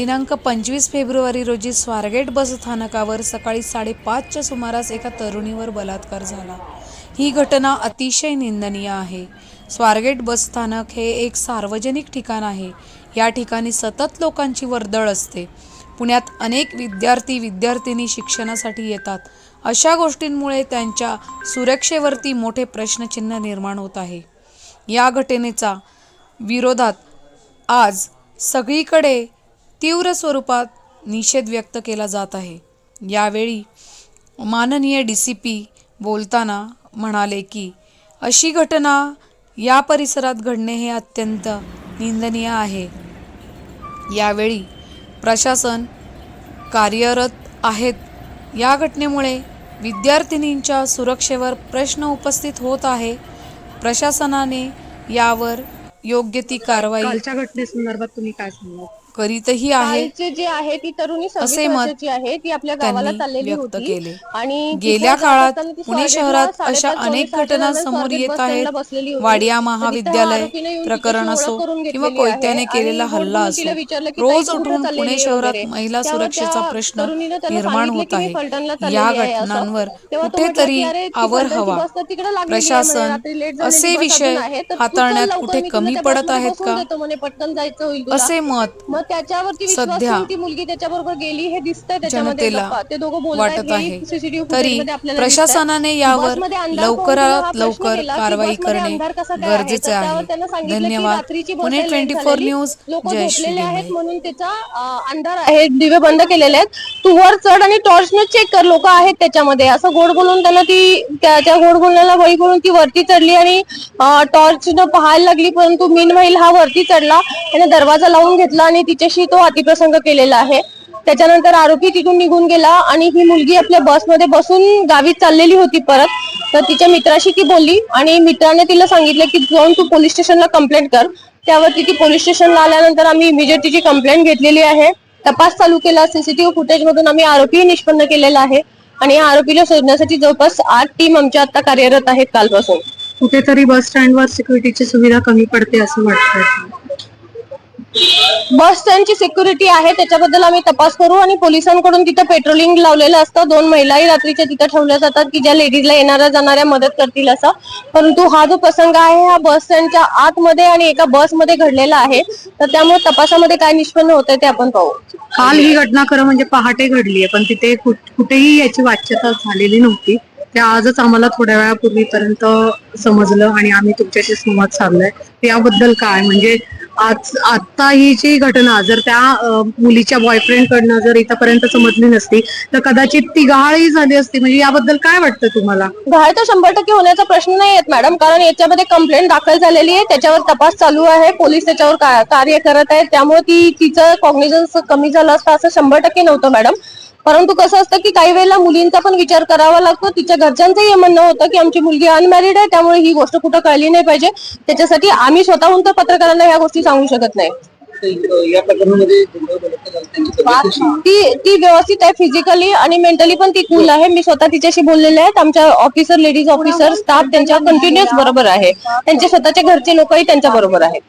दिनांक पंचवीस फेब्रुवारी रोजी स्वारगेट बस स्थानकावर सकाळी साडेपाचच्या सुमारास एका तरुणीवर बलात्कार झाला. ही घटना अतिशय निंदनीय आहे. स्वारगेट बस स्थानक हे एक सार्वजनिक ठिकाण आहे. या ठिकाणी सतत लोकांची वर्दळ असते. पुण्यात अनेक विद्यार्थी विद्यार्थिनी शिक्षणासाठी येतात. अशा गोष्टींमुळे त्यांच्या सुरक्षेवरती मोठे प्रश्नचिन्ह निर्माण होत आहे. या घटनेचा विरोधात आज सगळीकडे तीव्र स्वरूपात निषेध व्यक्त केला जात आहे. यावेळी माननीय डी सी पी बोलताना म्हणाले की अशी घटना या परिसरात घडणे हे अत्यंत निंदनीय आहे. यावेळी प्रशासन कार्यरत आहेत. या घटनेमुळे विद्यार्थिनींच्या सुरक्षेवर प्रश्न उपस्थित होत आहे. प्रशासनाने यावर योग्य ती कारवाई घटनेसंदर्भात तुम्ही काय सांगाल? करीतही आहे जी आहे ती तरुणी असे मत आहे ती आपल्या गावाला चाललेली व्यक्त होती केले. आणि गेल्या काळात पुणे शहरात अशा अनेक घटना समोर येत आहेत. वाडिया महाविद्यालय प्रकरण असो किंवा कोयत्याने केलेला हल्ला असो रोज उठून पुणे शहरात. महिला सुरक्षेचा प्रश्न निर्माण होत आहे या. घटनांवर कुठेतरी आवर हवा प्रशासन असे विषय हाताळण्यात कुठे कमी पडत आहेत का. असे मत मग त्याच्यावरती विश्वास ठेवून ती मुलगी त्याच्याबरोबर गेली हे दिसतंय त्याच्यामध्ये. गप्पा. ते दोघं बोलतायत हे आहे. तरी फुटेजमध्ये आपल्याला दिसतंय. प्रशासनाने यावर बसमध्ये अंधार पाहून लवकरात हा प्रश्न लवकर केला की कारवाई बसमध्ये करणे अंधार कसा काय आहे? गरजेचे त्यावर आहे. त्यांना सांगितलं की धन्यवाद. रात्रीची बस पुणे आहे, late ट्वेंटी फोर झालेली. न्यूज लोक जय झोपलेले आहेत म्हणून त्याचा अं, अंधार आहे. दिवे बंद केलेले आहेत. तू वर चढ आणि टॉर्चने चेक कर. लोक आहेत त्याच्यामध्ये. असं गोड बोलून त्यांना ती त्याच्या गोड बोलण्याला बळी करून ती वरती चढली आणि टॉर्चनं पाहायला लागली परंतु मीन हा वरती चढला. आणि दरवाजा लावून घेतला आणि तिच्याशी तो अतिप्रसंग केलेला आहे. त्याच्यानंतर आरोपी तिथून निघून गेला आणि ही मुलगी आपल्या बसमध्ये बसून गावी चाललेली होती परत. तर तिच्या मित्राशी ती बोलली आणि मित्राने तिला सांगितलं की जाऊन तू पोलीस स्टेशनला कंप्लेंट कर. त्यावरती ती पोलीस स्टेशनला आल्यानंतर आम्ही इमिजिएट तिची कंप्लेंट घेतलेली आहे. तपास चालू केला. सीसीटीव्ही फुटेज मधून आम्ही आरोपी निष्पन्न केलेला आहे. आणि या आरोपीला शोधण्यासाठी जवळपास आठ टीम आमच्या आता कार्यरत आहेत कालपासून. कुठेतरी बस स्टँडवर सिक्युरिटीची सुविधा कमी पडते असं वाटतं बस स्टँडची सिक्युरिटी आहे त्याच्याबद्दल आम्ही तपास करू आणि पोलिसांकडून तिथं पेट्रोलिंग लावलेलं असतं. दोन महिलाही रात्रीच्या तिथं ठेवल्या जातात की ज्या लेडीजला येणाऱ्या जाणाऱ्या मदत करतील असं. परंतु हा जो प्रसंग आहे हा बस स्टँडच्या आतमध्ये आणि एका बसमध्ये घडलेला आहे. तर त्यामुळे तपासामध्ये काय निष्पन्न होतंय ते आपण पाहू. काल ही घटना खरं म्हणजे पहाटे घडली आहे पण तिथे कुठेही याची वाच्यता झालेली नव्हती. ते आजच आम्हाला थोड्या वेळापूर्वीपर्यंत समजलं आणि आम्ही तुमच्याशी संवाद साधलाय. याबद्दल काय? म्हणजे आज आता ही जी घटना जर त्या मुलीच्या बॉयफ्रेंड कडनं जर इथपर्यंत समजली नसती तर कदाचित ती गहाळही झाली असती. म्हणजे याबद्दल काय वाटतं तुम्हाला? गहाळ तर शंभर टक्के होण्याचा प्रश्न नाही येत मॅडम कारण याच्यामध्ये कंप्लेंट दाखल झालेली आहे. त्याच्यावर तपास चालू आहे. पोलीस त्याच्यावर कार्य करत आहेत. त्यामुळे ती तिचं कॉग्निझन्स कमी झालं असतं असं शंभर टक्के नव्हतं मॅडम परंतु कसं असतं की काही वेळेला मुलींचा पण विचार करावा लागतो. तिच्या घरच्यांचंही म्हणणं होतं की आमची मुलगी अनमॅरिड आहे त्यामुळे ही गोष्ट कुठं कळली नाही पाहिजे. त्याच्यासाठी आम्ही स्वतःहून तर पत्रकारांना ह्या गोष्टी सांगू शकत नाही. या? ती ती व्यवस्थित आहे फिजिकली आणि मेंटली पण ती कूल आहे. मी स्वतः तिच्याशी बोललेले आहेत. आमच्या ऑफिसर लेडीज ऑफिसर स्टाफ त्यांच्या कंटिन्युअस बरोबर आहे. त्यांचे स्वतःचे घरचे लोकही त्यांच्या बरोबर आहेत.